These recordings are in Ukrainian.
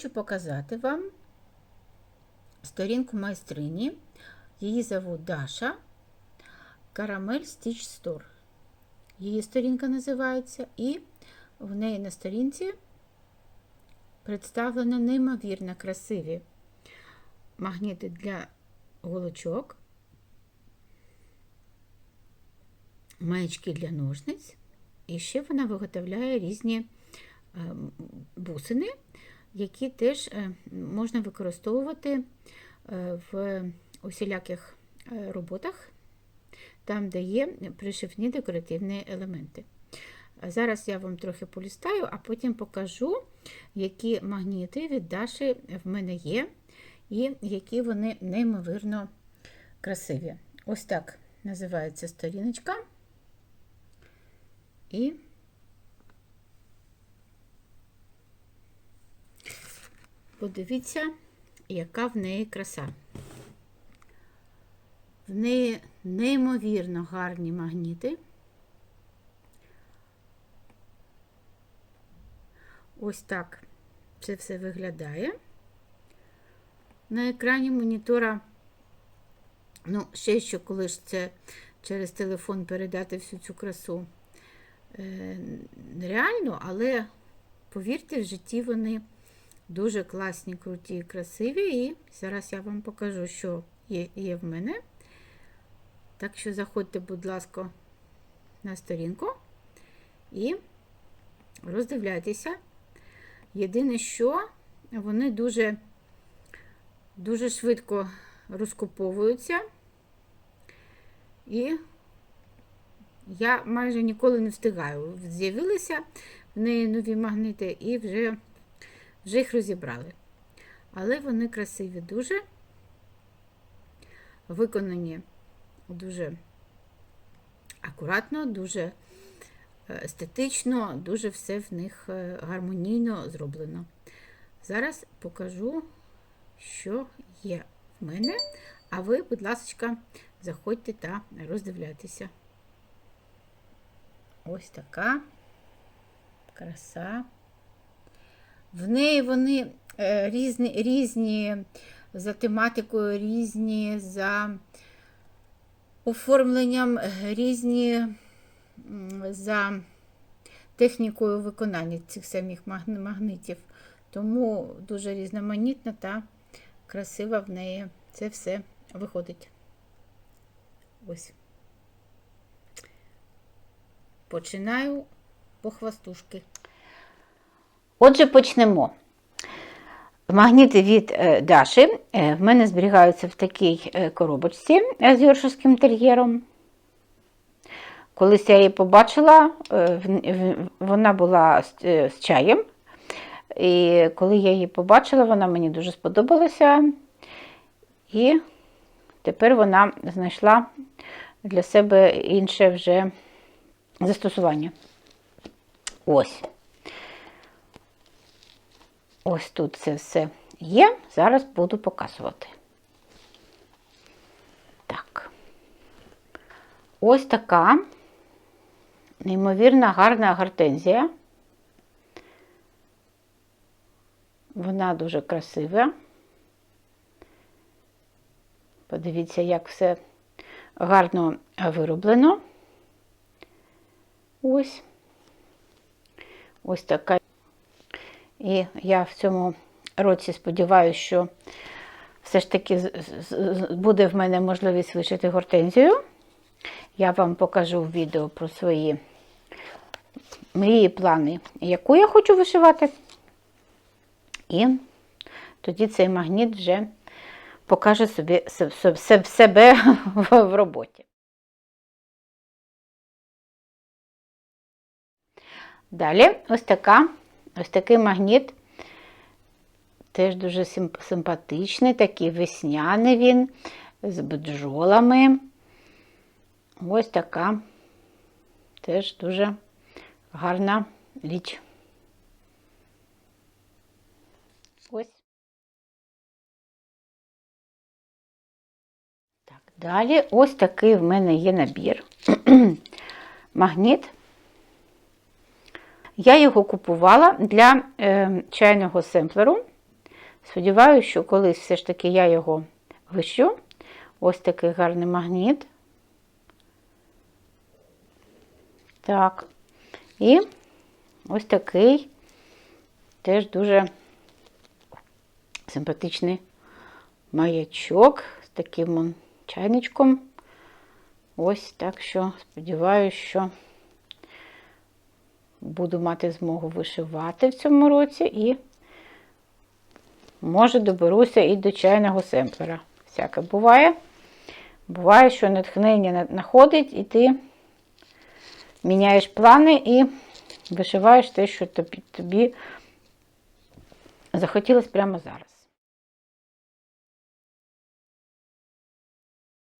Хочу показати вам сторінку майстрині. Її зовут Даша Caramel Stitch Store. Її сторінка називається, і в неї на сторінці представлено неймовірно красиві магніти для голочок, маячки для ножниць, і ще вона виготовляє різні е, бусини, які теж е, можна використовувати е, в усіляких е, роботах, там, де є пришивні декоративні елементи. Зараз я вам трохи полістаю, а потім покажу, які магніти від Даші в мене є, і які вони неймовірно красиві. Ось так називається сторіночка. І подивіться, яка в неї краса. В неї неймовірно гарні магніти. Ось так це все виглядає. На екрані монітора, ну, ще що коли ж це через телефон передати всю цю красу е, нереально, але повірте, в житті вони дуже класні, круті красиві. І зараз я вам покажу, що є, є в мене. Так що заходьте, будь ласка, на сторінку і роздивляйтеся. Єдине, що вони дуже, дуже швидко розкуповуються. І я майже ніколи не встигаю. З'явилися в неї нові магнити і вже, вже їх розібрали. Але вони красиві дуже, виконані дуже акуратно, дуже естетично, дуже все в них гармонійно зроблено. Зараз покажу, що є в мене, а ви, будь ласка, заходьте та роздивляйтеся. Ось така краса. В неї вони різні, різні за тематикою, різні за оформленням, різні за технікою виконання цих самих магнитів. Тому дуже різноманітна та красива в неї це все виходить. Ось. Починаю по хвастушки. Отже, почнемо. Магніти від Даші в мене зберігаються в такій коробочці з йоршовським тер'єром. Колись я її побачила, вона була з чаєм. І коли я її побачила, вона мені дуже сподобалася. І тепер вона знайшла для себе інше вже застосування. Ось. Ось тут це все є. Зараз буду показувати. Так. Ось така неймовірно гарна гортензія. Вона дуже красива. Подивіться, як все гарно вироблено. Ось. Ось така. І я в цьому році сподіваюся, що все ж таки буде в мене можливість вишити гортензію. Я вам покажу в відео про свої мрії, плани, яку я хочу вишивати. І тоді цей магніт вже покаже собі себе в роботі. Далі ось така, ось такий магніт, теж дуже симпатичний, такий весняний він, з бджолами. Ось така теж дуже гарна річ. Ось. Так, далі ось такий в мене є набір. Магніт. Я його купувала для е, чайного семплеру. Сподіваюся, що колись все ж таки я його вищу. Ось такий гарний магніт. Так. І ось такий теж дуже симпатичний маячок з таким чайничком. Ось так що сподіваюся, що буду мати змогу вишивати в цьому році і, може, доберуся і до чайного семплера. Всяке буває. Буває, що натхнення находить, і ти міняєш плани і вишиваєш те, що тобі, тобі захотілося прямо зараз.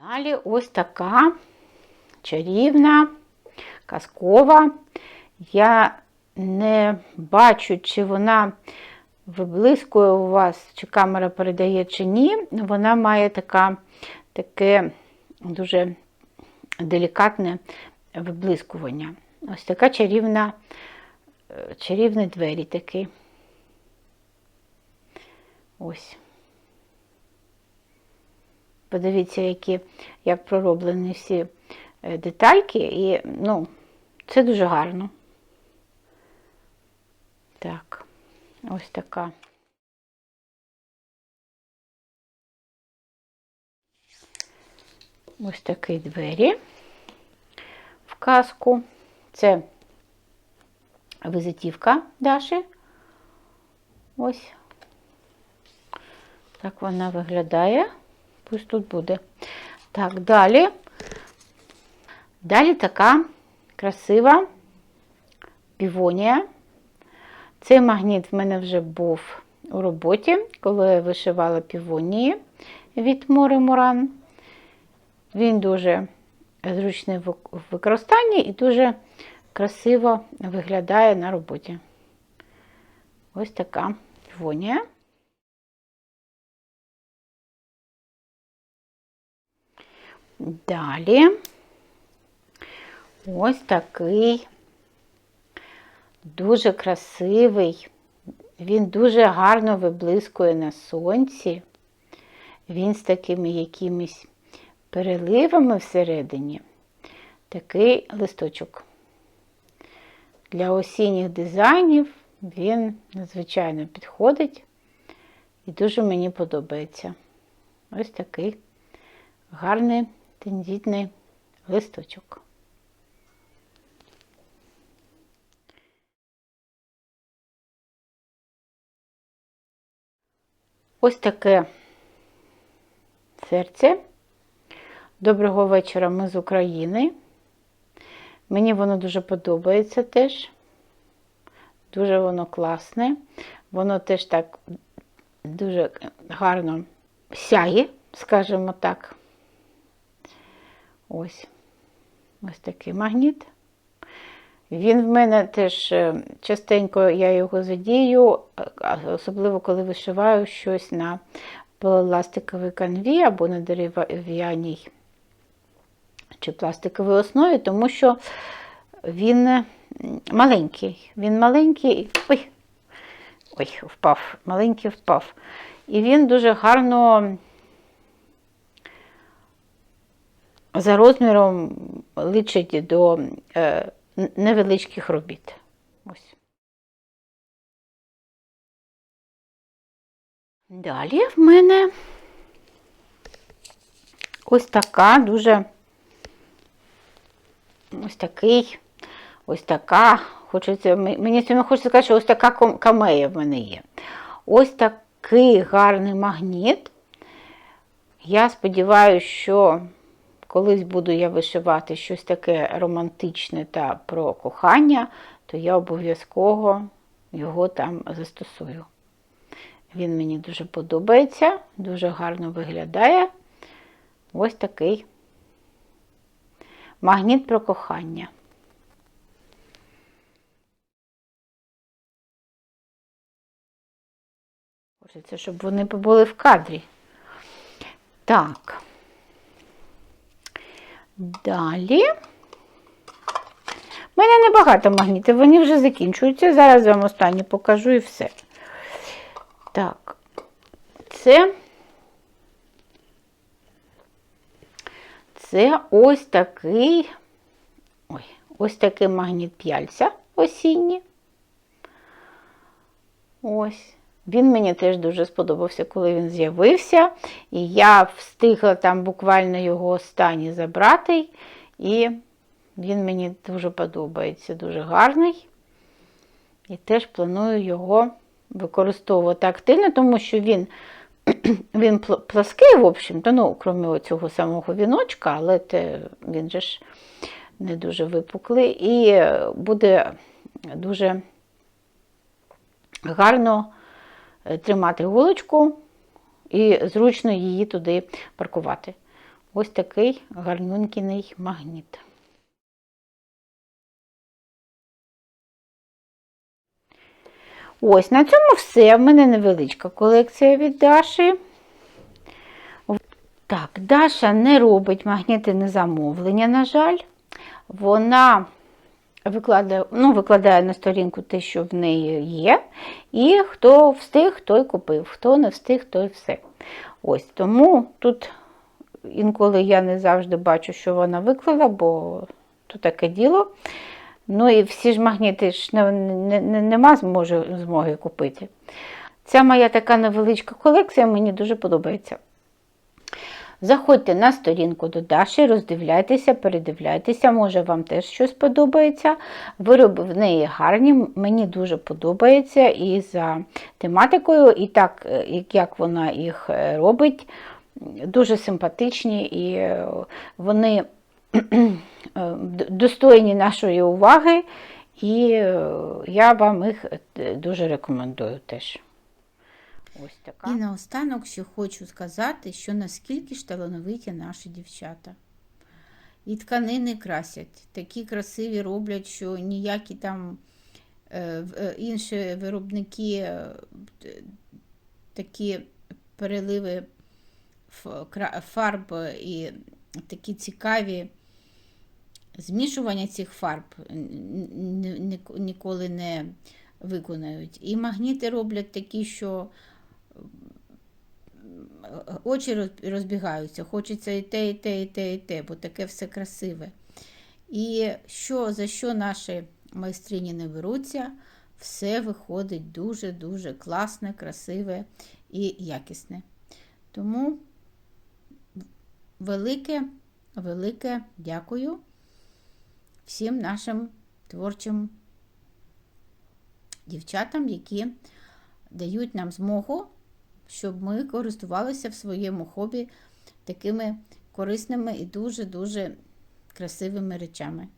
Далі ось така чарівна, казкова. Я не бачу, чи вона виблискує у вас, чи камера передає, чи ні. Вона має така, таке дуже делікатне виблискування. Ось така чарівна, е, чарівні двері такі. Ось. Подивіться, які, як пророблені всі е, детальки, і, ну, це дуже гарно. Так, ось така. Ось такі двері в казку. Це визитівка Даші. Ось. Так вона виглядає. Пусть тут буде. Так, далі. Далі така красива півонія. Цей магніт в мене вже був у роботі, коли я вишивала півонії від Мори Муран. Він дуже зручний в використанні і дуже красиво виглядає на роботі. Ось така півонія. Далі ось такий дуже красивий, він дуже гарно виблискує на сонці. Він з такими якимись переливами всередині. Такий листочок. Для осінніх дизайнів він надзвичайно підходить і дуже мені подобається. Ось такий гарний тендітний листочок. Ось таке серце. Доброго вечора ми з України. Мені воно дуже подобається теж. Дуже воно класне. Воно теж так дуже гарно сяє, скажімо так. Ось ось такий магніт. Він в мене теж е, частенько я його задію, особливо коли вишиваю щось на пластиковій канві або на дерев'яній чи пластиковій основі, тому що він маленький. Він маленький. Ой, ой, впав, маленький впав. І він дуже гарно за розміром личить до е, невеличких робіт. Ось. Далі в мене ось така дуже ось такий, ось така, хочеться, мені сьогодні хочеться сказати, що ось така камея в мене є. Ось такий гарний магніт. Я сподіваюся, що колись буду я вишивати щось таке романтичне та про кохання, то я обов'язково його там застосую. Він мені дуже подобається, дуже гарно виглядає. Ось такий магніт про кохання. Хочеться, щоб вони побули в кадрі. Так. Далі. У мене небагато магнітів, вони вже закінчуються. Зараз вам останні покажу і все. Так, це. Це ось такий, ой, ось такий магніт п'яльця осінній. Ось. Він мені теж дуже сподобався, коли він з'явився. І я встигла там буквально його останній забрати. І він мені дуже подобається, дуже гарний. І теж планую його використовувати активно, тому що він він пл- плаский, в общем-то, ну, крім цього самого віночка, але те, він же ж не дуже випуклий. І буде дуже гарно тримати голочку і зручно її туди паркувати. Ось такий гарнюнький магніт. Ось, на цьому все. В мене невеличка колекція від Даші. Так, Даша не робить магнітне замовлення, на жаль. Вона викладає, ну, викладає на сторінку те, що в неї є. І хто встиг, той купив, хто не встиг, той все. Ось Тому тут інколи я не завжди бачу, що вона виклала, бо то таке діло. Ну і всі ж магніти ж не, не, не, нема змоги, змоги купити. Ця моя така невеличка колекція мені дуже подобається. Заходьте на сторінку до Даші, роздивляйтеся, передивляйтеся, може вам теж щось подобається. Вироби в неї гарні, мені дуже подобається і за тематикою, і так, е, як вона їх е, робить, дуже симпатичні і е, вони достойні нашої уваги, і я вам їх дуже рекомендую теж. Ось така. І наостанок ще хочу сказати, що наскільки ж талановиті наші дівчата. І тканини красять, такі красиві роблять, що ніякі там е, е, інші виробники е, такі переливи фарб і такі цікаві змішування цих фарб ніколи не виконають. І магніти роблять такі, що очі розбігаються, хочеться і те, і те, і те, і те, бо таке все красиве. І що, за що наші майстрині не беруться, все виходить дуже-дуже класне, красиве і якісне. Тому велике, велике дякую всім нашим творчим дівчатам, які дають нам змогу, щоб ми користувалися в своєму хобі такими корисними і дуже-дуже красивими речами.